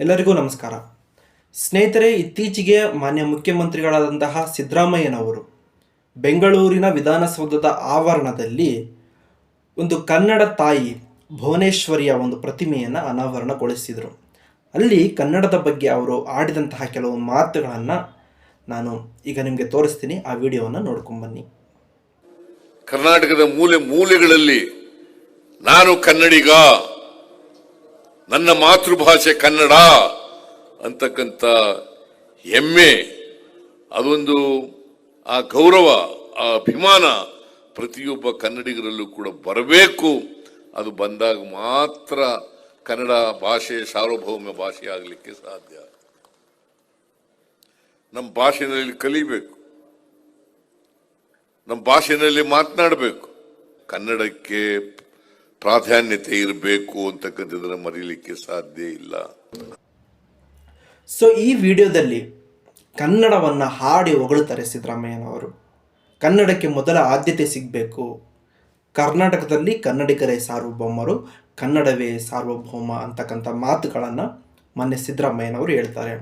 ಎಲ್ಲರಿಗೂ ನಮಸ್ಕಾರ. ಸ್ನೇಹಿತರೆ, ಇತ್ತೀಚೆಗೆ ಮಾನ್ಯ ಮುಖ್ಯಮಂತ್ರಿಗಳಾದಂತಹ ಸಿದ್ದರಾಮಯ್ಯನವರು ಬೆಂಗಳೂರಿನ ವಿಧಾನಸೌಧದ ಆವರಣದಲ್ಲಿ ಒಂದು ಕನ್ನಡ ತಾಯಿ ಭುವನೇಶ್ವರಿಯ ಒಂದು ಪ್ರತಿಮೆಯನ್ನು ಅನಾವರಣಗೊಳಿಸಿದರು. ಅಲ್ಲಿ ಕನ್ನಡದ ಬಗ್ಗೆ ಅವರು ಆಡಿದಂತಹ ಕೆಲವು ಮಾತುಗಳನ್ನು ನಾನು ಈಗ ನಿಮಗೆ ತೋರಿಸ್ತೀನಿ. ಆ ವಿಡಿಯೋವನ್ನು ನೋಡ್ಕೊಂಬನ್ನಿ ಕರ್ನಾಟಕದ ಮೂಲೆ ಮೂಲೆಗಳಲ್ಲಿ ನಾನು ಕನ್ನಡಿಗ ನನ್ನ ಮಾತೃಭಾಷೆ ಕನ್ನಡ ಅಂತಕ್ಕಂಥ ಹೆಮ್ಮೆ, ಅದೊಂದು ಆ ಗೌರವ, ಆ ಅಭಿಮಾನ ಪ್ರತಿಯೊಬ್ಬ ಕನ್ನಡಿಗರಲ್ಲೂ ಕೂಡ ಬರಬೇಕು. ಅದು ಬಂದಾಗ ಮಾತ್ರ ಕನ್ನಡ ಭಾಷೆ ಸಾರ್ವಭೌಮ ಭಾಷೆ ಆಗಲಿಕ್ಕೆ ಸಾಧ್ಯ. ನಮ್ಮ ಭಾಷೆಯಲ್ಲಿ ಕಲಿಬೇಕು. ನಮ್ಮ ಭಾಷೆಯಲ್ಲಿ ಮಾತನಾಡಬೇಕು. ಕನ್ನಡಕ್ಕೆ ಪ್ರಾಧಾನ್ಯತೆ ಇರಬೇಕು ಅಂತಕ್ಕಂಥದ್ದನ್ನು ಮರೀಲಿಕ್ಕೆ ಸಾಧ್ಯ ಇಲ್ಲ. ಸೊ ಈ ವಿಡಿಯೋದಲ್ಲಿ ಕನ್ನಡವನ್ನು ಹಾಡಿ ಹೊಗಳುತ್ತಾರೆ ಸಿದ್ದರಾಮಯ್ಯನವರು. ಕನ್ನಡಕ್ಕೆ ಮೊದಲ ಆದ್ಯತೆ ಸಿಗಬೇಕು. ಕರ್ನಾಟಕದಲ್ಲಿ ಕನ್ನಡಿಗರೇ ಸಾರ್ವಭೌಮರು, ಕನ್ನಡವೇ ಸಾರ್ವಭೌಮ ಅಂತಕ್ಕಂಥ ಮಾತುಗಳನ್ನು ಮೊನ್ನೆ ಸಿದ್ದರಾಮಯ್ಯನವರು ಹೇಳ್ತಾರೆ.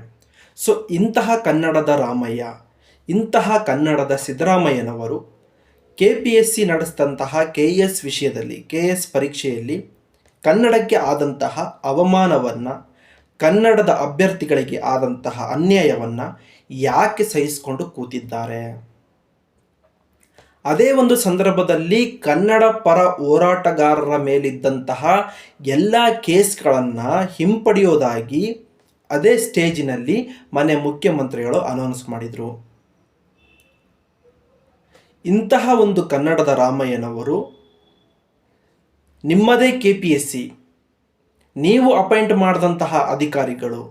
ಸೊ ಇಂತಹ ಕನ್ನಡದ ರಾಮಯ್ಯ, ಇಂತಹ ಕನ್ನಡದ ಸಿದ್ದರಾಮಯ್ಯನವರು ಕೆ ಪಿ ಎಸ್ ಸಿ ನಡೆಸಿದಂತಹ ಕೆ ಎಸ್ ವಿಷಯದಲ್ಲಿ ಕೆ ಎಸ್ ಪರೀಕ್ಷೆಯಲ್ಲಿ ಕನ್ನಡಕ್ಕೆ ಆದಂತಹ ಅವಮಾನವನ್ನು, ಕನ್ನಡದ ಅಭ್ಯರ್ಥಿಗಳಿಗೆ ಆದಂತಹ ಅನ್ಯಾಯವನ್ನು ಯಾಕೆ ಸಹಿಸಿಕೊಂಡು ಕೂತಿದ್ದಾರೆ? ಅದೇ ಒಂದು ಸಂದರ್ಭದಲ್ಲಿ ಕನ್ನಡ ಪರ ಹೋರಾಟಗಾರರ ಮೇಲಿದ್ದಂತಹ ಎಲ್ಲ ಕೇಸ್ಗಳನ್ನು ಹಿಂಪಡೆಯೋದಾಗಿ ಅದೇ ಸ್ಟೇಜಿನಲ್ಲಿ ಮನೆ ಮುಖ್ಯಮಂತ್ರಿಗಳು ಅನೌನ್ಸ್ ಮಾಡಿದರು. ಇಂತಹ ಒಂದು ಕನ್ನಡದ ರಾಮಯ್ಯನವರು ನಿಮ್ಮದೇ ಕೆ ಪಿ ಎಸ್ ಸಿ ನೀವು ಅಪಾಯಿಂಟ್ ಮಾಡಿದಂತಹ ಅಧಿಕಾರಿಗಳು,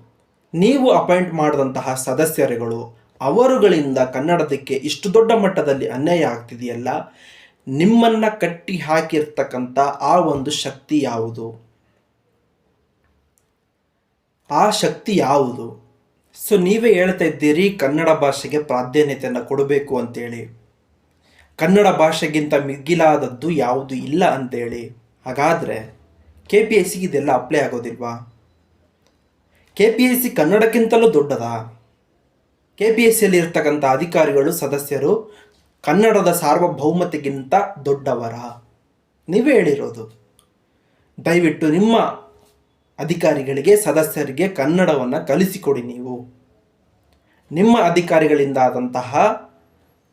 ನೀವು ಅಪಾಯಿಂಟ್ ಮಾಡಿದಂತಹ ಸದಸ್ಯರುಗಳು, ಅವರುಗಳಿಂದ ಕನ್ನಡದಕ್ಕೆ ಇಷ್ಟು ದೊಡ್ಡ ಮಟ್ಟದಲ್ಲಿ ಅನ್ಯಾಯ ಆಗ್ತಿದೆಯಲ್ಲ, ನಿಮ್ಮನ್ನು ಕಟ್ಟಿ ಹಾಕಿರ್ತಕ್ಕಂಥ ಆ ಒಂದು ಶಕ್ತಿ ಯಾವುದು? ಆ ಶಕ್ತಿ ಯಾವುದು? ಸೊ ನೀವೇ ಹೇಳ್ತಾ ಇದ್ದೀರಿ ಕನ್ನಡ ಭಾಷೆಗೆ ಪ್ರಾಧಾನ್ಯತೆಯನ್ನು ಕೊಡಬೇಕು ಅಂತೇಳಿ. ಕನ್ನಡ ಭಾಷೆಗಿಂತ ಮಿಗಿಲಾದದ್ದು ಯಾವುದು ಇಲ್ಲ ಅಂತೇಳಿ. ಹಾಗಾದರೆ ಕೆ ಪಿ ಎಸ್ ಸಿಗೆ ಇದೆಲ್ಲ ಅಪ್ಲೈ ಆಗೋದಿಲ್ವಾ? ಕೆ ಪಿ ಎಸ್ ಸಿ ಕನ್ನಡಕ್ಕಿಂತಲೂ ದೊಡ್ಡದಾ? ಕೆ ಪಿ ಎಸ್ ಸಿಯಲ್ಲಿ ಇರ್ತಕ್ಕಂಥ ಅಧಿಕಾರಿಗಳು, ಸದಸ್ಯರು ಕನ್ನಡದ ಸಾರ್ವಭೌಮತೆಗಿಂತ ದೊಡ್ಡವರ? ನೀವೇ ಹೇಳಿರೋದು. ದಯವಿಟ್ಟು ನಿಮ್ಮ ಅಧಿಕಾರಿಗಳಿಗೆ, ಸದಸ್ಯರಿಗೆ ಕನ್ನಡವನ್ನು ಕಲಿಸಿಕೊಡಿ ನೀವು. ನಿಮ್ಮ ಅಧಿಕಾರಿಗಳಿಂದಾದಂತಹ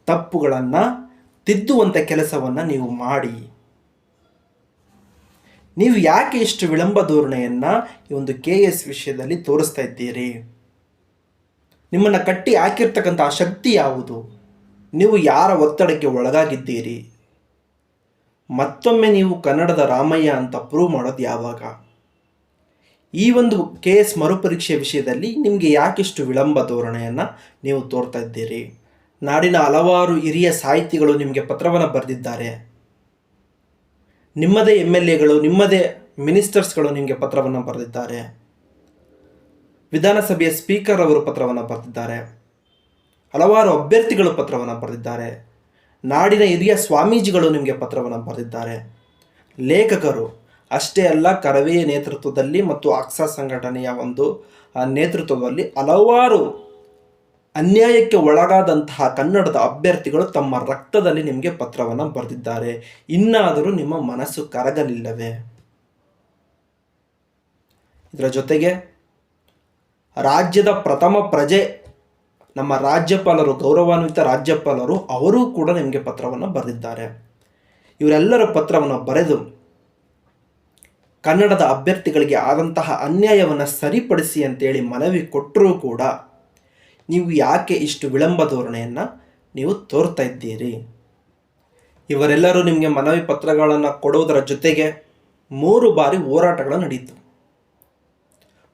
ತಪ್ಪುಗಳನ್ನು ತಿದ್ದುವಂಥ ಕೆಲಸವನ್ನು ನೀವು ಮಾಡಿ. ನೀವು ಯಾಕೆ ಇಷ್ಟು ವಿಳಂಬ ಧೋರಣೆಯನ್ನು ಈ ಒಂದು ಕೆ ಎಸ್ ವಿಷಯದಲ್ಲಿ ತೋರಿಸ್ತಾ ಇದ್ದೀರಿ? ನಿಮ್ಮನ್ನು ಕಟ್ಟಿ ಹಾಕಿರ್ತಕ್ಕಂಥ ಶಕ್ತಿ ಯಾವುದು? ನೀವು ಯಾರ ಒತ್ತಡಕ್ಕೆ ಒಳಗಾಗಿದ್ದೀರಿ? ಮತ್ತೊಮ್ಮೆ ನೀವು ಕನ್ನಡದ ರಾಮಯ್ಯ ಅಂತ ಪ್ರೂವ್ ಮಾಡೋದು ಯಾವಾಗ? ಈ ಒಂದು ಕೆ ಎಸ್ ಮರುಪರೀಕ್ಷೆ ವಿಷಯದಲ್ಲಿ ನಿಮಗೆ ಯಾಕಿಷ್ಟು ವಿಳಂಬ ಧೋರಣೆಯನ್ನು ನೀವು ತೋರ್ತಾ ಇದ್ದೀರಿ? ನಾಡಿನ ಹಲವಾರು ಹಿರಿಯ ಸಾಹಿತಿಗಳು ನಿಮಗೆ ಪತ್ರವನ್ನು ಬರೆದಿದ್ದಾರೆ. ನಿಮ್ಮದೇ ಎಂ ಎಲ್ ಎಗಳು, ನಿಮ್ಮದೇ ಮಿನಿಸ್ಟರ್ಸ್ಗಳು ನಿಮಗೆ ಪತ್ರವನ್ನು ಬರೆದಿದ್ದಾರೆ. ವಿಧಾನಸಭೆಯ ಸ್ಪೀಕರ್ ಅವರು ಪತ್ರವನ್ನು ಬರೆದಿದ್ದಾರೆ. ಹಲವಾರು ಅಭ್ಯರ್ಥಿಗಳು ಪತ್ರವನ್ನು ಬರೆದಿದ್ದಾರೆ. ನಾಡಿನ ಹಿರಿಯ ಸ್ವಾಮೀಜಿಗಳು ನಿಮಗೆ ಪತ್ರವನ್ನು ಬರೆದಿದ್ದಾರೆ. ಲೇಖಕರು, ಅಷ್ಟೇ ಅಲ್ಲ ಕರವೇ ನೇತೃತ್ವದಲ್ಲಿ ಮತ್ತು ಅಕ್ಸಾ ಸಂಘಟನೆಯ ಒಂದು ನೇತೃತ್ವದಲ್ಲಿ ಹಲವಾರು ಅನ್ಯಾಯಕ್ಕೆ ಒಳಗಾದಂತಹ ಕನ್ನಡದ ಅಭ್ಯರ್ಥಿಗಳು ತಮ್ಮ ರಕ್ತದಲ್ಲಿ ನಿಮಗೆ ಪತ್ರವನ್ನು ಬರೆದಿದ್ದಾರೆ. ಇನ್ನಾದರೂ ನಿಮ್ಮ ಮನಸ್ಸು ಕರಗಲಿಲ್ಲವೇ? ಇದರ ಜೊತೆಗೆ ರಾಜ್ಯದ ಪ್ರಥಮ ಪ್ರಜೆ, ನಮ್ಮ ರಾಜ್ಯಪಾಲರು, ಗೌರವಾನ್ವಿತ ರಾಜ್ಯಪಾಲರು, ಅವರೂ ಕೂಡ ನಿಮಗೆ ಪತ್ರವನ್ನು ಬರೆದಿದ್ದಾರೆ. ಇವರೆಲ್ಲರ ಪತ್ರವನ್ನು ಬರೆದು ಕನ್ನಡದ ಅಭ್ಯರ್ಥಿಗಳಿಗೆ ಆದಂತಹ ಅನ್ಯಾಯವನ್ನು ಸರಿಪಡಿಸಿ ಅಂತೇಳಿ ಮನವಿ ಕೊಟ್ಟರೂ ಕೂಡ ನೀವು ಯಾಕೆ ಇಷ್ಟು ವಿಳಂಬ ಧೋರಣೆಯನ್ನು ನೀವು ತೋರ್ತಾ ಇದ್ದೀರಿ? ಇವರೆಲ್ಲರೂ ನಿಮಗೆ ಮನವಿ ಪತ್ರಗಳನ್ನು ಕೊಡುವುದರ ಜೊತೆಗೆ ಮೂರು ಬಾರಿ ಹೋರಾಟಗಳು ನಡೀತು.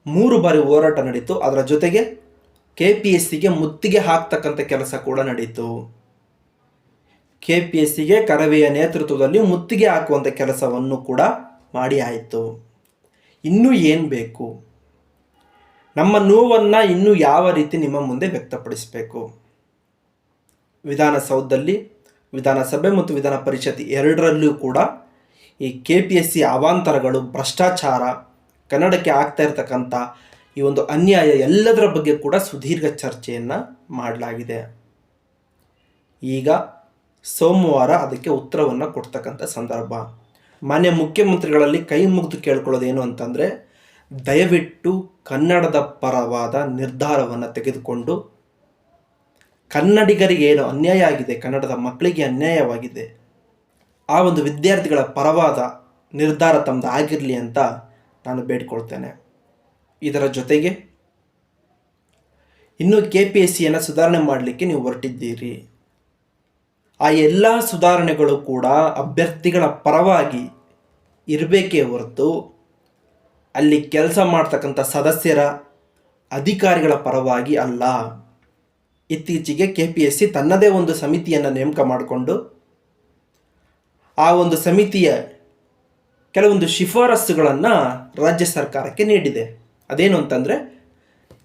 ಮೂರು ಬಾರಿ ಹೋರಾಟ ನಡೀತು. ಅದರ ಜೊತೆಗೆ ಕೆ ಪಿ ಎಸ್ ಸಿಗೆ ಮುತ್ತಿಗೆ ಹಾಕ್ತಕ್ಕಂಥ ಕೆಲಸ ಕೂಡ ನಡೀತು. ಕೆ ಪಿ ಎಸ್ ಸಿಗೆ ಕರವೆಯ ನೇತೃತ್ವದಲ್ಲಿ ಮುತ್ತಿಗೆ ಹಾಕುವಂಥ ಕೆಲಸವನ್ನು ಕೂಡ ಮಾಡಿ ಆಯಿತು. ಇನ್ನೂ ಏನು ಬೇಕು? ನಮ್ಮ ನೋವನ್ನು ಇನ್ನೂ ಯಾವ ರೀತಿ ನಿಮ್ಮ ಮುಂದೆ ವ್ಯಕ್ತಪಡಿಸಬೇಕು? ವಿಧಾನಸೌಧದಲ್ಲಿ ವಿಧಾನಸಭೆ ಮತ್ತು ವಿಧಾನ ಪರಿಷತ್ ಎರಡರಲ್ಲೂ ಕೂಡ ಈ ಕೆ ಪಿ ಎಸ್ ಸಿ ಅವಾಂತರಗಳು, ಭ್ರಷ್ಟಾಚಾರ, ಕನ್ನಡಕ್ಕೆ ಆಗ್ತಾ ಇರತಕ್ಕಂಥ ಈ ಒಂದು ಅನ್ಯಾಯ ಎಲ್ಲದರ ಬಗ್ಗೆ ಕೂಡ ಸುದೀರ್ಘ ಚರ್ಚೆಯನ್ನು ಮಾಡಲಾಗಿದೆ. ಈಗ ಸೋಮವಾರ ಅದಕ್ಕೆ ಉತ್ತರವನ್ನು ಕೊಡ್ತಕ್ಕಂಥ ಸಂದರ್ಭ. ಮಾನ್ಯ ಮುಖ್ಯಮಂತ್ರಿಗಳಲ್ಲಿ ಕೈ ಮುಗಿದು ಕೇಳ್ಕೊಳ್ಳೋದೇನು ಅಂತಂದರೆ ದಯವಿಟ್ಟು ಕನ್ನಡದ ಪರವಾದ ನಿರ್ಧಾರವನ್ನು ತೆಗೆದುಕೊಂಡು ಕನ್ನಡಿಗರಿಗೆ ಏನು ಅನ್ಯಾಯ ಆಗಿದೆ, ಕನ್ನಡದ ಮಕ್ಕಳಿಗೆ ಅನ್ಯಾಯವಾಗಿದೆ, ಆ ಒಂದು ವಿದ್ಯಾರ್ಥಿಗಳ ಪರವಾದ ನಿರ್ಧಾರ ತಮ್ಮದು ಆಗಿರಲಿ ಅಂತ ನಾನು ಬೇಡಿಕೊಳ್ತೇನೆ. ಇದರ ಜೊತೆಗೆ ಇನ್ನೂ ಕೆ ಪಿ ಎಸ್ ಸಿಯನ್ನು ಸುಧಾರಣೆ ಮಾಡಲಿಕ್ಕೆ ನೀವು ಹೊರಟಿದ್ದೀರಿ. ಆ ಎಲ್ಲ ಸುಧಾರಣೆಗಳು ಕೂಡ ಅಭ್ಯರ್ಥಿಗಳ ಪರವಾಗಿ ಇರಬೇಕೇ ಹೊರತು ಅಲ್ಲಿ ಕೆಲಸ ಮಾಡ್ತಕ್ಕಂಥ ಸದಸ್ಯರ ಅಧಿಕಾರಿಗಳ ಪರವಾಗಿ ಅಲ್ಲ. ಇತ್ತೀಚೆಗೆ ಕೆ ಪಿ ಎಸ್ ಸಿ ತನ್ನದೇ ಒಂದು ಸಮಿತಿಯನ್ನು ನೇಮಕ ಮಾಡಿಕೊಂಡು ಆ ಒಂದು ಸಮಿತಿಯ ಕೆಲವೊಂದು ಶಿಫಾರಸ್ಸುಗಳನ್ನು ರಾಜ್ಯ ಸರ್ಕಾರಕ್ಕೆ ನೀಡಿದೆ. ಅದೇನು ಅಂತಂದರೆ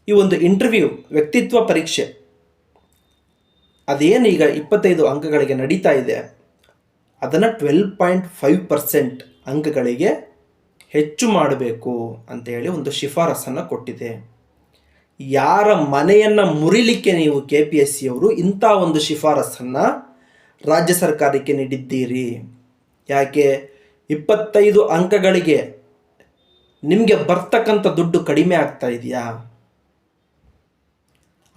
ಈ ಒಂದು ಇಂಟರ್ವ್ಯೂ ವ್ಯಕ್ತಿತ್ವ ಪರೀಕ್ಷೆ. ಅದೇನು ಈಗ ಇಪ್ಪತ್ತೈದು ಅಂಕಗಳಿಗೆ ನಡೀತಾ ಇದೆ. ಅದನ್ನು ಟ್ವೆಲ್ ಪಾಯಿಂಟ್ ಫೈವ್ ಪರ್ಸೆಂಟ್ ಅಂಕಗಳಿಗೆ ಹೆಚ್ಚು ಮಾಡಬೇಕು ಅಂತೇಳಿ ಒಂದು ಶಿಫಾರಸನ್ನು ಕೊಟ್ಟಿದೆ. ಯಾರ ಮನೆಯನ್ನು ಮುರಿಲಿಕ್ಕೆ ನೀವು ಕೆ ಪಿ ಎಸ್ ಸಿಯವರು ಇಂಥ ಒಂದು ಶಿಫಾರಸನ್ನು ರಾಜ್ಯ ಸರ್ಕಾರಕ್ಕೆ ನೀಡಿದ್ದೀರಿ. ಯಾಕೆ? ಇಪ್ಪತ್ತೈದು ಅಂಕಗಳಿಗೆ ನಿಮಗೆ ಬರ್ತಕ್ಕಂಥ ದುಡ್ಡು ಕಡಿಮೆ ಆಗ್ತಾ ಇದೆಯಾ?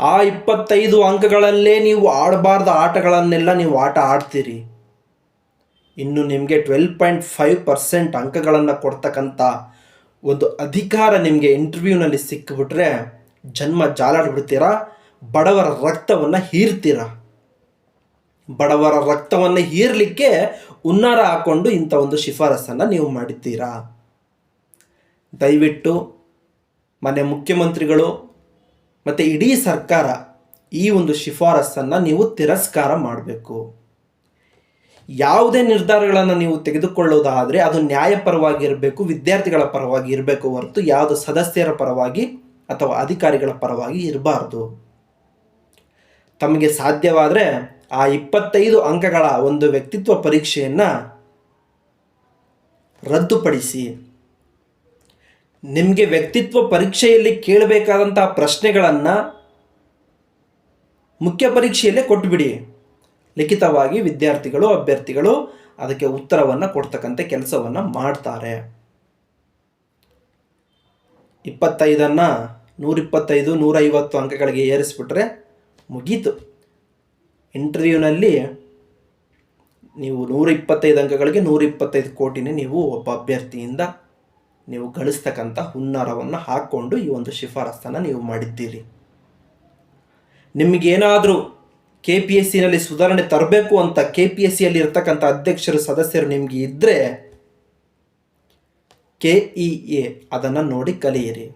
ಆ ಇಪ್ಪತ್ತೈದು ಅಂಕಗಳಲ್ಲೇ ನೀವು ಆಡಬಾರ್ದ ಆಟಗಳನ್ನೆಲ್ಲ ನೀವು ಆಟ ಆಡ್ತೀರಿ. ಇನ್ನು ನಿಮಗೆ ಟ್ವೆಲ್ ಪಾಯಿಂಟ್ ಫೈವ್ ಪರ್ಸೆಂಟ್ ಅಂಕಗಳನ್ನು ಕೊಡ್ತಕ್ಕಂಥ ಒಂದು ಅಧಿಕಾರ ನಿಮಗೆ ಇಂಟರ್ವ್ಯೂನಲ್ಲಿ ಸಿಕ್ಕಿಬಿಟ್ರೆ ಜನ್ಮ ಜಾಲಾಡ್ಬಿಡ್ತೀರಾ? ಬಡವರ ರಕ್ತವನ್ನು ಹೀರ್ತೀರಾ? ಬಡವರ ರಕ್ತವನ್ನು ಹೀರಲಿಕ್ಕೆ ಉನ್ನಾರ ಹಾಕ್ಕೊಂಡು ಇಂಥ ಒಂದು ಶಿಫಾರಸನ್ನು ನೀವು ಮಾಡಿದ್ದೀರಾ? ದಯವಿಟ್ಟು ಮನೆ ಮುಖ್ಯಮಂತ್ರಿಗಳು ಮತ್ತು ಇಡೀ ಸರ್ಕಾರ ಈ ಒಂದು ಶಿಫಾರಸನ್ನು ನೀವು ತಿರಸ್ಕಾರ ಮಾಡಬೇಕು. ಯಾವುದೇ ನಿರ್ಧಾರಗಳನ್ನು ನೀವು ತೆಗೆದುಕೊಳ್ಳೋದಾದರೆ ಅದು ನ್ಯಾಯಪರವಾಗಿ ಇರಬೇಕು ವಿದ್ಯಾರ್ಥಿಗಳ ಪರವಾಗಿ ಇರಬೇಕು ಹೊರತು ಯಾವುದು ಸದಸ್ಯರ ಪರವಾಗಿ ಅಥವಾ ಅಧಿಕಾರಿಗಳ ಪರವಾಗಿ ಇರಬಾರ್ದು. ತಮಗೆ ಸಾಧ್ಯವಾದರೆ ಆ ಇಪ್ಪತ್ತೈದು ಅಂಕಗಳ ಒಂದು ವ್ಯಕ್ತಿತ್ವ ಪರೀಕ್ಷೆಯನ್ನು ರದ್ದುಪಡಿಸಿ. ನಿಮಗೆ ವ್ಯಕ್ತಿತ್ವ ಪರೀಕ್ಷೆಯಲ್ಲಿ ಕೇಳಬೇಕಾದಂತಹ ಪ್ರಶ್ನೆಗಳನ್ನು ಮುಖ್ಯ ಪರೀಕ್ಷೆಯಲ್ಲೇ ಕೊಟ್ಬಿಡಿ. ಲಿಖಿತವಾಗಿ ವಿದ್ಯಾರ್ಥಿಗಳು, ಅಭ್ಯರ್ಥಿಗಳು ಅದಕ್ಕೆ ಉತ್ತರವನ್ನು ಕೊಡ್ತಕ್ಕಂಥ ಕೆಲಸವನ್ನು ಮಾಡ್ತಾರೆ. ಇಪ್ಪತ್ತೈದನ್ನು ನೂರಿಪ್ಪತ್ತೈದು, ನೂರೈವತ್ತು ಅಂಕಗಳಿಗೆ ಏರಿಸ್ಬಿಟ್ರೆ ಮುಗೀತು. ಇಂಟರ್ವ್ಯೂನಲ್ಲಿ ನೀವು ನೂರ ಇಪ್ಪತ್ತೈದು ಅಂಕಗಳಿಗೆ ನೂರ ಇಪ್ಪತ್ತೈದು ಕೋಟಿನೇ ನೀವು ಒಬ್ಬ ಅಭ್ಯರ್ಥಿಯಿಂದ ನೀವು ಗಳಿಸ್ತಕ್ಕಂಥ ಹುನ್ನಾರವನ್ನು ಹಾಕ್ಕೊಂಡು ಈ ಒಂದು ಶಿಫಾರಸನ್ನು ನೀವು ಮಾಡಿದ್ದೀರಿ. ನಿಮಗೇನಾದರೂ ಕೆ ಪಿ ಎಸ್ ಸಿನಲ್ಲಿ ಸುಧಾರಣೆ ತರಬೇಕು ಅಂತ ಕೆ ಪಿ ಎಸ್ ಸಿಯಲ್ಲಿ ಇರ್ತಕ್ಕಂಥ ಅಧ್ಯಕ್ಷರು, ಸದಸ್ಯರು ನಿಮಗೆ ಇದ್ದರೆ ಕೆ ಇ ಎ ಅದನ್ನು ನೋಡಿ ಕಲಿಯಿರಿ.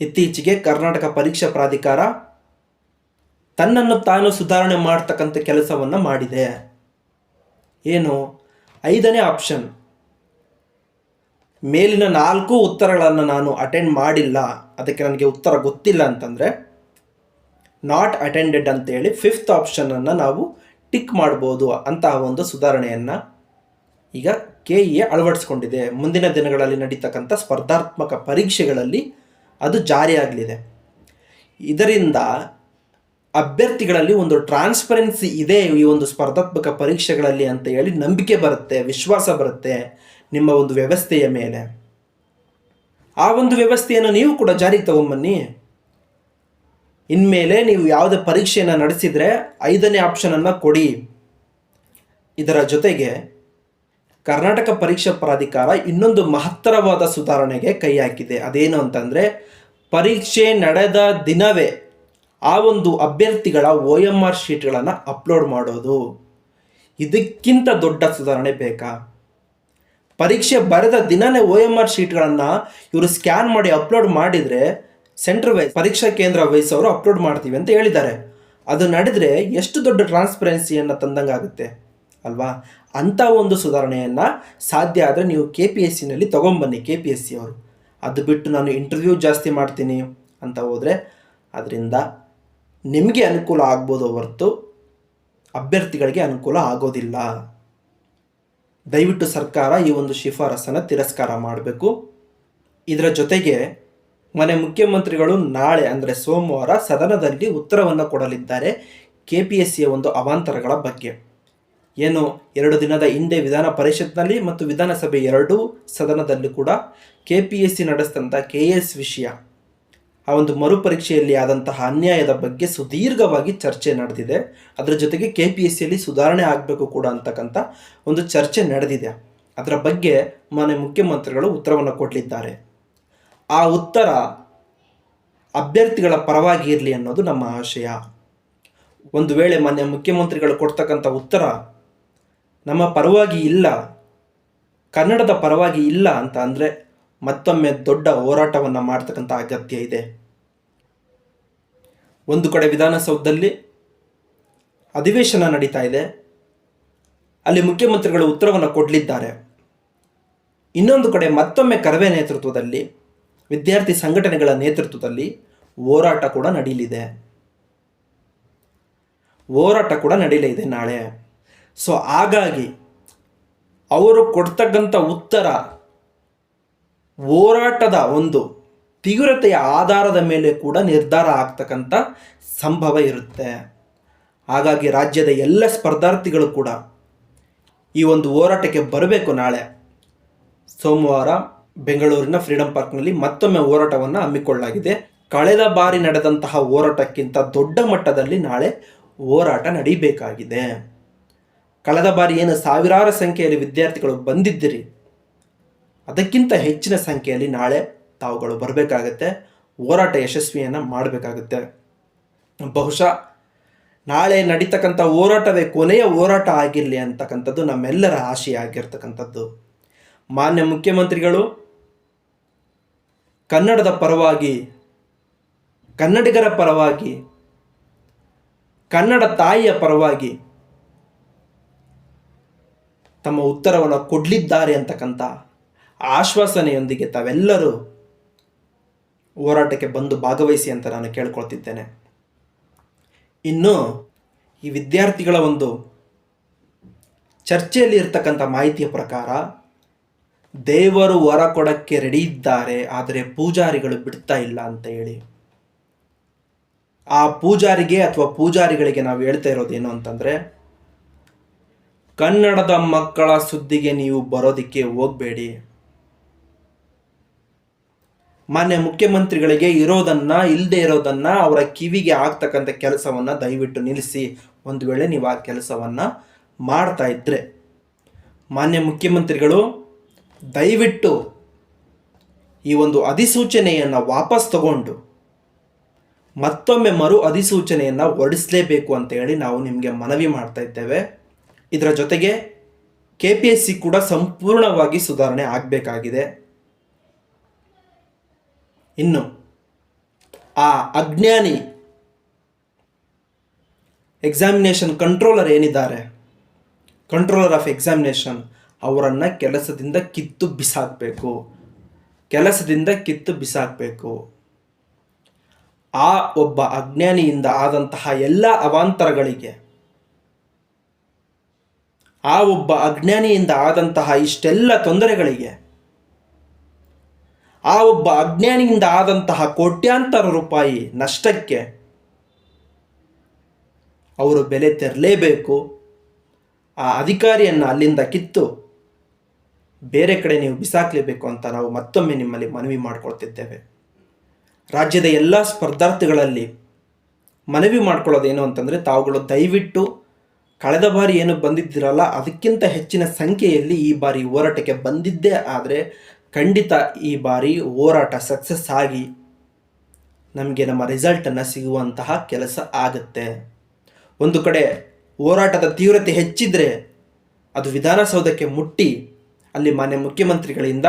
ಇತ್ತೀಚೆಗೆ ಕರ್ನಾಟಕ ಪರೀಕ್ಷಾ ಪ್ರಾಧಿಕಾರ ತನ್ನನ್ನು ತಾನು ಸುಧಾರಣೆ ಮಾಡ್ತಕ್ಕಂಥ ಕೆಲಸವನ್ನು ಮಾಡಿದೆ. ಏನು? ಐದನೇ ಆಪ್ಷನ್. ಮೇಲಿನ ನಾಲ್ಕು ಉತ್ತರಗಳನ್ನು ನಾನು ಅಟೆಂಡ್ ಮಾಡಿಲ್ಲ. ಅದಕ್ಕೆ ನನಗೆ ಉತ್ತರ ಗೊತ್ತಿಲ್ಲ ಅಂತಂದರೆ ನಾಟ್ ಅಟೆಂಡೆಡ್ ಅಂತೇಳಿ ಫಿಫ್ತ್ ಆಪ್ಷನನ್ನು ನಾವು ಟಿಕ್ ಮಾಡ್ಬೋದು ಅಂತಹ ಒಂದು ಸುಧಾರಣೆಯನ್ನು ಈಗ ಕೆ ಇ ಎ ಅಳವಡಿಸ್ಕೊಂಡಿದೆ. ಮುಂದಿನ ದಿನಗಳಲ್ಲಿ ನಡೀತಕ್ಕಂಥ ಸ್ಪರ್ಧಾತ್ಮಕ ಪರೀಕ್ಷೆಗಳಲ್ಲಿ ಅದು ಜಾರಿಯಾಗಲಿದೆ ಇದರಿಂದ ಅಭ್ಯರ್ಥಿಗಳಲ್ಲಿ ಒಂದು ಟ್ರಾನ್ಸ್ಪರೆನ್ಸಿ ಇದೆ ಈ ಒಂದು ಸ್ಪರ್ಧಾತ್ಮಕ ಪರೀಕ್ಷೆಗಳಲ್ಲಿ ಅಂತ ಹೇಳಿ ನಂಬಿಕೆ ಬರುತ್ತೆ, ವಿಶ್ವಾಸ ಬರುತ್ತೆ ನಿಮ್ಮ ಒಂದು ವ್ಯವಸ್ಥೆಯ ಮೇಲೆ. ಆ ಒಂದು ವ್ಯವಸ್ಥೆಯನ್ನು ನೀವು ಕೂಡ ಜಾರಿಗೆ ತಗೊಂಬನ್ನಿ. ಇನ್ಮೇಲೆ ನೀವು ಯಾವುದೇ ಪರೀಕ್ಷೆಯನ್ನು ನಡೆಸಿದರೆ ಐದನೇ ಆಪ್ಷನನ್ನು ಕೊಡಿ. ಇದರ ಜೊತೆಗೆ ಕರ್ನಾಟಕ ಪರೀಕ್ಷಾ ಪ್ರಾಧಿಕಾರ ಇನ್ನೊಂದು ಮಹತ್ತರವಾದ ಸುಧಾರಣೆಗೆ ಕೈ ಹಾಕಿದೆ. ಅದೇನು ಅಂತಂದರೆ ಪರೀಕ್ಷೆ ನಡೆದ ದಿನವೇ ಆ ಒಂದು ಅಭ್ಯರ್ಥಿಗಳ ಒ ಎಂ ಆರ್ ಶೀಟ್ಗಳನ್ನು ಅಪ್ಲೋಡ್ ಮಾಡೋದು. ಇದಕ್ಕಿಂತ ದೊಡ್ಡ ಸುಧಾರಣೆ ಬೇಕಾ? ಪರೀಕ್ಷೆ ಬರೆದ ದಿನನೇ ಒ ಎಂ ಆರ್ ಶೀಟ್ಗಳನ್ನು ಇವರು ಸ್ಕ್ಯಾನ್ ಮಾಡಿ ಅಪ್ಲೋಡ್ ಮಾಡಿದರೆ ಸೆಂಟ್ರ್ ವೈಸ್ ಪರೀಕ್ಷಾ ಕೇಂದ್ರ ವೈಸ್ ಅವರು ಅಪ್ಲೋಡ್ ಮಾಡ್ತೀವಿ ಅಂತ ಹೇಳಿದ್ದಾರೆ. ಅದು ನಡೆದರೆ ಎಷ್ಟು ದೊಡ್ಡ ಟ್ರಾನ್ಸ್ಪರೆನ್ಸಿಯನ್ನು ತಂದಂಗಾಗುತ್ತೆ? ಅಲ್ವಾ? ಅಂಥ ಒಂದು ಸುಧಾರಣೆಯನ್ನು ಸಾಧ್ಯ ಆದರೆ ನೀವು ಕೆ ಪಿ ಎಸ್ ಸಿನಲ್ಲಿ ತೊಗೊಂಬನ್ನಿ ಕೆ ಪಿ ಎಸ್ ಸಿ ಅವರು ಅದು ಬಿಟ್ಟು ನಾನು ಇಂಟರ್ವ್ಯೂ ಜಾಸ್ತಿ ಮಾಡ್ತೀನಿ ಅಂತ ಹೋದರೆ ಅದರಿಂದ ನಿಮಗೆ ಅನುಕೂಲ ಆಗ್ಬೋದು ಹೊರತು ಅಭ್ಯರ್ಥಿಗಳಿಗೆ ಅನುಕೂಲ ಆಗೋದಿಲ್ಲ. ದಯವಿಟ್ಟು ಸರ್ಕಾರ ಈ ಒಂದು ಶಿಫಾರಸನ್ನು ತಿರಸ್ಕಾರ ಮಾಡಬೇಕು. ಇದರ ಜೊತೆಗೆ ಮನೆ ಮುಖ್ಯಮಂತ್ರಿಗಳು ನಾಳೆ, ಅಂದರೆ ಸೋಮವಾರ ಸದನದಲ್ಲಿ ಉತ್ತರವನ್ನು ಕೊಡಲಿದ್ದಾರೆ ಕೆ ಪಿ ಎಸ್ ಸಿಯ ಒಂದು ಅವಾಂತರಗಳ ಬಗ್ಗೆ. ಏನು, ಎರಡು ದಿನದ ಹಿಂದೆ ವಿಧಾನ ಪರಿಷತ್ನಲ್ಲಿ ಮತ್ತು ವಿಧಾನಸಭೆ ಎರಡೂ ಸದನದಲ್ಲಿ ಕೂಡ ಕೆ ಪಿ ಎಸ್ ಸಿ ನಡೆಸಿದಂಥ ಕೆ ಎಸ್ ವಿಷಯ, ಆ ಒಂದು ಮರುಪರೀಕ್ಷೆಯಲ್ಲಿ ಆದಂತಹ ಅನ್ಯಾಯದ ಬಗ್ಗೆ ಸುದೀರ್ಘವಾಗಿ ಚರ್ಚೆ ನಡೆದಿದೆ. ಅದರ ಜೊತೆಗೆ ಕೆ ಪಿ ಎಸ್ ಸಿಯಲ್ಲಿ ಸುಧಾರಣೆ ಆಗಬೇಕು ಕೂಡ ಅಂತಕ್ಕಂಥ ಒಂದು ಚರ್ಚೆ ನಡೆದಿದೆ. ಅದರ ಬಗ್ಗೆ ಮನೆ ಮುಖ್ಯಮಂತ್ರಿಗಳು ಉತ್ತರವನ್ನು ಕೊಡಲಿದ್ದಾರೆ. ಆ ಉತ್ತರ ಅಭ್ಯರ್ಥಿಗಳ ಪರವಾಗಿ ಇರಲಿ ಅನ್ನೋದು ನಮ್ಮ ಆಶಯ. ಒಂದು ವೇಳೆ ಮಾನ್ಯ ಮುಖ್ಯಮಂತ್ರಿಗಳು ಕೊಡ್ತಕ್ಕಂಥ ಉತ್ತರ, ನಮ್ಮ ಪರವಾಗಿ ಇಲ್ಲ, ಕನ್ನಡದ ಪರವಾಗಿ ಇಲ್ಲ ಅಂತ ಅಂದರೆ ಮತ್ತೊಮ್ಮೆ ದೊಡ್ಡ ಹೋರಾಟವನ್ನು ಮಾಡ್ತಕ್ಕಂಥ ಅಗತ್ಯ ಇದೆ. ಒಂದು ಕಡೆ ವಿಧಾನಸೌಧದಲ್ಲಿ ಅಧಿವೇಶನ ನಡೀತಾ ಇದೆ. ಅಲ್ಲಿ ಮುಖ್ಯಮಂತ್ರಿಗಳು ಉತ್ತರವನ್ನು ಕೊಡಲಿದ್ದಾರೆ. ಇನ್ನೊಂದು ಕಡೆ ಮತ್ತೊಮ್ಮೆ ಕರವೇ ನೇತೃತ್ವದಲ್ಲಿ ವಿದ್ಯಾರ್ಥಿ ಸಂಘಟನೆಗಳ ನೇತೃತ್ವದಲ್ಲಿ ಹೋರಾಟ ಕೂಡ ನಡೀಲಿದೆ. ಹೋರಾಟ ಕೂಡ ನಡೀಲಿದೆ ನಾಳೆ. ಸೊ ಹಾಗಾಗಿ ಅವರು ಕೊಡ್ತಕ್ಕಂಥ ಉತ್ತರ ಹೋರಾಟದ ಒಂದು ತೀವ್ರತೆಯ ಆಧಾರದ ಮೇಲೆ ಕೂಡ ನಿರ್ಧಾರ ಆಗ್ತಕ್ಕಂಥ ಸಂಭವ ಇರುತ್ತೆ. ಹಾಗಾಗಿ ರಾಜ್ಯದ ಎಲ್ಲ ಸ್ಪರ್ಧಾರ್ಥಿಗಳು ಕೂಡ ಈ ಒಂದು ಹೋರಾಟಕ್ಕೆ ಬರಬೇಕು ನಾಳೆ. ಸೋಮವಾರ ಬೆಂಗಳೂರಿನ ಫ್ರೀಡಂ ಪಾರ್ಕ್ನಲ್ಲಿ ಮತ್ತೊಮ್ಮೆ ಹೋರಾಟವನ್ನು ಹಮ್ಮಿಕೊಳ್ಳಲಾಗಿದೆ. ಕಳೆದ ಬಾರಿ ನಡೆದಂತಹ ಹೋರಾಟಕ್ಕಿಂತ ದೊಡ್ಡ ಮಟ್ಟದಲ್ಲಿ ನಾಳೆ ಹೋರಾಟ ನಡೀಬೇಕಾಗಿದೆ. ಕಳೆದ ಬಾರಿ ಏನು ಸಾವಿರಾರು ಸಂಖ್ಯೆಯಲ್ಲಿ ವಿದ್ಯಾರ್ಥಿಗಳು ಬಂದಿದ್ದಿರಿ. ಅದಕ್ಕಿಂತ ಹೆಚ್ಚಿನ ಸಂಖ್ಯೆಯಲ್ಲಿ ನಾಳೆ ತಾವುಗಳು ಬರಬೇಕಾಗತ್ತೆ. ಹೋರಾಟ ಯಶಸ್ವಿಯನ್ನು ಮಾಡಬೇಕಾಗುತ್ತೆ. ಬಹುಶಃ ನಾಳೆ ನಡೀತಕ್ಕಂಥ ಹೋರಾಟವೇ ಕೊನೆಯ ಹೋರಾಟ ಆಗಿರಲಿ ಅಂತಕ್ಕಂಥದ್ದು ನಮ್ಮೆಲ್ಲರ ಆಶೆಯಾಗಿರ್ತಕ್ಕಂಥದ್ದು. ಮಾನ್ಯ ಮುಖ್ಯಮಂತ್ರಿಗಳು ಕನ್ನಡದ ಪರವಾಗಿ, ಕನ್ನಡಿಗರ ಪರವಾಗಿ, ಕನ್ನಡ ತಾಯಿಯ ಪರವಾಗಿ ತಮ್ಮ ಉತ್ತರವನ್ನು ಕೊಡಲಿದ್ದಾರೆ ಅಂತಕ್ಕಂಥ ಆಶ್ವಾಸನೆಯೊಂದಿಗೆ ತಾವೆಲ್ಲರೂ ಹೋರಾಟಕ್ಕೆ ಬಂದು ಭಾಗವಹಿಸಿ ಅಂತ ನಾನು ಕೇಳ್ಕೊಳ್ತಿದ್ದೇನೆ. ಇನ್ನು ಈ ವಿದ್ಯಾರ್ಥಿಗಳ ಒಂದು ಚರ್ಚೆಯಲ್ಲಿ ಇರ್ತಕ್ಕಂಥ ಮಾಹಿತಿಯ ಪ್ರಕಾರ ದೇವರು ವರ ಕೊಡಕ್ಕೆ ರೆಡಿ ಇದ್ದಾರೆ, ಆದರೆ ಪೂಜಾರಿಗಳು ಬಿಡ್ತಾ ಇಲ್ಲ ಅಂತ ಹೇಳಿ. ಆ ಪೂಜಾರಿಗೆ ಅಥವಾ ಪೂಜಾರಿಗಳಿಗೆ ನಾವು ಹೇಳ್ತಾ ಇರೋದೇನು ಅಂತಂದರೆ, ಕನ್ನಡದ ಮಕ್ಕಳ ಸುದ್ದಿಗೆ ನೀವು ಬರೋದಕ್ಕೆ ಹೋಗಬೇಡಿ. ಮಾನ್ಯ ಮುಖ್ಯಮಂತ್ರಿಗಳಿಗೆ ಇರೋದನ್ನ ಇಲ್ಲದೆ ಇರೋದನ್ನ, ಅವರ ಕಿವಿಗೆ ಆಗ್ತಕ್ಕಂಥ ಕೆಲಸವನ್ನ ದಯವಿಟ್ಟು ನಿಲ್ಲಿಸಿ. ಒಂದು ವೇಳೆ ನೀವು ಆ ಕೆಲಸವನ್ನ ಮಾಡ್ತಾ ಇದ್ರೆ, ಮಾನ್ಯ ಮುಖ್ಯಮಂತ್ರಿಗಳು ದಯವಿಟ್ಟು ಈ ಒಂದು ಅಧಿಸೂಚನೆಯನ್ನು ವಾಪಸ್ ತಗೊಂಡು ಮತ್ತೊಮ್ಮೆ ಮರು ಅಧಿಸೂಚನೆಯನ್ನು ಹೊರಡಿಸಲೇಬೇಕು ಅಂತ ಹೇಳಿ ನಾವು ನಿಮಗೆ ಮನವಿ ಮಾಡ್ತಾ ಇದ್ದೇವೆ. ಇದರ ಜೊತೆಗೆ ಕೆ ಪಿ ಎಸ್ ಸಿ ಕೂಡ ಸಂಪೂರ್ಣವಾಗಿ ಸುಧಾರಣೆ ಆಗಬೇಕಾಗಿದೆ. ಇನ್ನು ಆ ಅಜ್ಞಾನಿ ಎಕ್ಸಾಮಿನೇಷನ್ ಕಂಟ್ರೋಲರ್ ಏನಿದ್ದಾರೆ? ಕಂಟ್ರೋಲರ್ ಆಫ್ ಎಕ್ಸಾಮಿನೇಷನ್ ಅವರನ್ನು ಕೆಲಸದಿಂದ ಕಿತ್ತು ಬಿಸಾಕಬೇಕು. ಕೆಲಸದಿಂದ ಕಿತ್ತು ಬಿಸಾಕಬೇಕು. ಆ ಒಬ್ಬ ಅಜ್ಞಾನಿಯಿಂದ ಆದಂತಹ ಎಲ್ಲ ಅವಾಂತರಗಳಿಗೆ, ಆ ಒಬ್ಬ ಅಜ್ಞಾನಿಯಿಂದ ಆದಂತಹ ಇಷ್ಟೆಲ್ಲ ತೊಂದರೆಗಳಿಗೆ, ಆ ಒಬ್ಬ ಅಜ್ಞಾನಿಯಿಂದ ಆದಂತಹ ಕೋಟ್ಯಾಂತರ ರೂಪಾಯಿ ನಷ್ಟಕ್ಕೆ ಅವರು ಬೆಲೆ ತೆರಲೇಬೇಕು. ಆ ಅಧಿಕಾರಿಯನ್ನು ಅಲ್ಲಿಂದ ಕಿತ್ತು ಬೇರೆ ಕಡೆ ನೀವು ಬಿಸಾಕಲೇಬೇಕು ಅಂತ ನಾವು ಮತ್ತೊಮ್ಮೆ ನಿಮ್ಮಲ್ಲಿ ಮನವಿ ಮಾಡಿಕೊಳ್ತಿದ್ದೇವೆ. ರಾಜ್ಯದ ಎಲ್ಲ ಸ್ಪರ್ಧಾರ್ಥಿಗಳಲ್ಲಿ ಮನವಿ ಮಾಡ್ಕೊಳ್ಳೋದೇನು ಅಂತಂದರೆ ತಾವುಗಳು ದಯವಿಟ್ಟು ಕಳೆದ ಬಾರಿ ಏನು ಬಂದಿದ್ದಿರಲ್ಲ ಅದಕ್ಕಿಂತ ಹೆಚ್ಚಿನ ಸಂಖ್ಯೆಯಲ್ಲಿ ಈ ಬಾರಿ ಹೋರಾಟಕ್ಕೆ ಬಂದಿದ್ದೇ ಆದರೆ ಖಂಡಿತ ಈ ಬಾರಿ ಹೋರಾಟ ಸಕ್ಸಸ್ ಆಗಿ ನಮಗೆ ನಮ್ಮ ರಿಸಲ್ಟನ್ನು ಸಿಗುವಂತಹ ಕೆಲಸ ಆಗುತ್ತೆ. ಒಂದು ಕಡೆ ಹೋರಾಟದ ತೀವ್ರತೆ ಹೆಚ್ಚಿದ್ರೆ ಅದು ವಿಧಾನಸೌಧಕ್ಕೆ ಮುಟ್ಟಿ ಅಲ್ಲಿ ಮಾನ್ಯ ಮುಖ್ಯಮಂತ್ರಿಗಳಿಂದ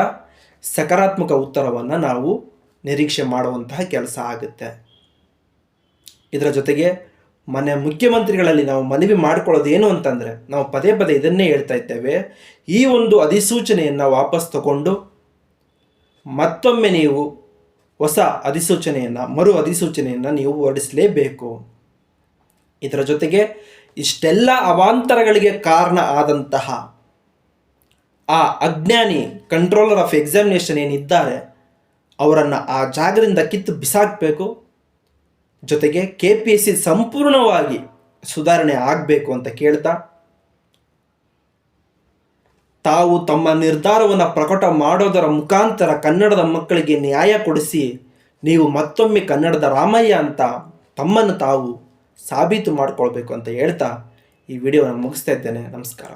ಸಕಾರಾತ್ಮಕ ಉತ್ತರವನ್ನು ನಾವು ನಿರೀಕ್ಷೆ ಮಾಡುವಂತಹ ಕೆಲಸ ಆಗುತ್ತೆ. ಇದರ ಜೊತೆಗೆ ಮನೆ ಮುಖ್ಯಮಂತ್ರಿಗಳಲ್ಲಿ ನಾವು ಮನವಿ ಮಾಡ್ಕೊಳ್ಳೋದು ಏನು ಅಂತಂದರೆ, ನಾವು ಪದೇ ಪದೇ ಇದನ್ನೇ ಹೇಳ್ತಾ ಇದ್ದೇವೆ. ಈ ಒಂದು ಅಧಿಸೂಚನೆಯನ್ನು ವಾಪಸ್ ತಗೊಂಡು ಮತ್ತೊಮ್ಮೆ ನೀವು ಹೊಸ ಅಧಿಸೂಚನೆಯನ್ನು, ಮರು ಅಧಿಸೂಚನೆಯನ್ನು ನೀವು ಹೊರಡಿಸಲೇಬೇಕು. ಇದರ ಜೊತೆಗೆ ಇಷ್ಟೆಲ್ಲ ಅವಾಂತರಗಳಿಗೆ ಕಾರಣ ಆದಂತಹ ಆ ಅಜ್ಞಾನಿ ಕಂಟ್ರೋಲರ್ ಆಫ್ ಎಕ್ಸಾಮಿನೇಷನ್ ಏನಿದ್ದಾರೆ, ಅವರನ್ನು ಆ ಜಾಗದಿಂದ ಕಿತ್ತು ಬಿಸಾಕಬೇಕು. ಜೊತೆಗೆ ಕೆ ಪಿ ಎಸ್ ಸಿ ಸಂಪೂರ್ಣವಾಗಿ ಸುಧಾರಣೆ ಆಗಬೇಕು ಅಂತ ಕೇಳ್ತಾ, ತಾವು ತಮ್ಮ ನಿರ್ಧಾರವನ್ನು ಪ್ರಕಟ ಮಾಡೋದರ ಮುಖಾಂತರ ಕನ್ನಡದ ಮಕ್ಕಳಿಗೆ ನ್ಯಾಯ ಕೊಡಿಸಿ, ನೀವು ಮತ್ತೊಮ್ಮೆ ಕನ್ನಡದ ರಾಮಯ್ಯ ಅಂತ ತಮ್ಮನ್ನು ತಾವು ಸಾಬೀತು ಮಾಡಿಕೊಳ್ಬೇಕು ಅಂತ ಹೇಳ್ತಾ ಈ ವಿಡಿಯೋನ ಮುಗಿಸ್ತಾ ಇದ್ದೇನೆ. ನಮಸ್ಕಾರ.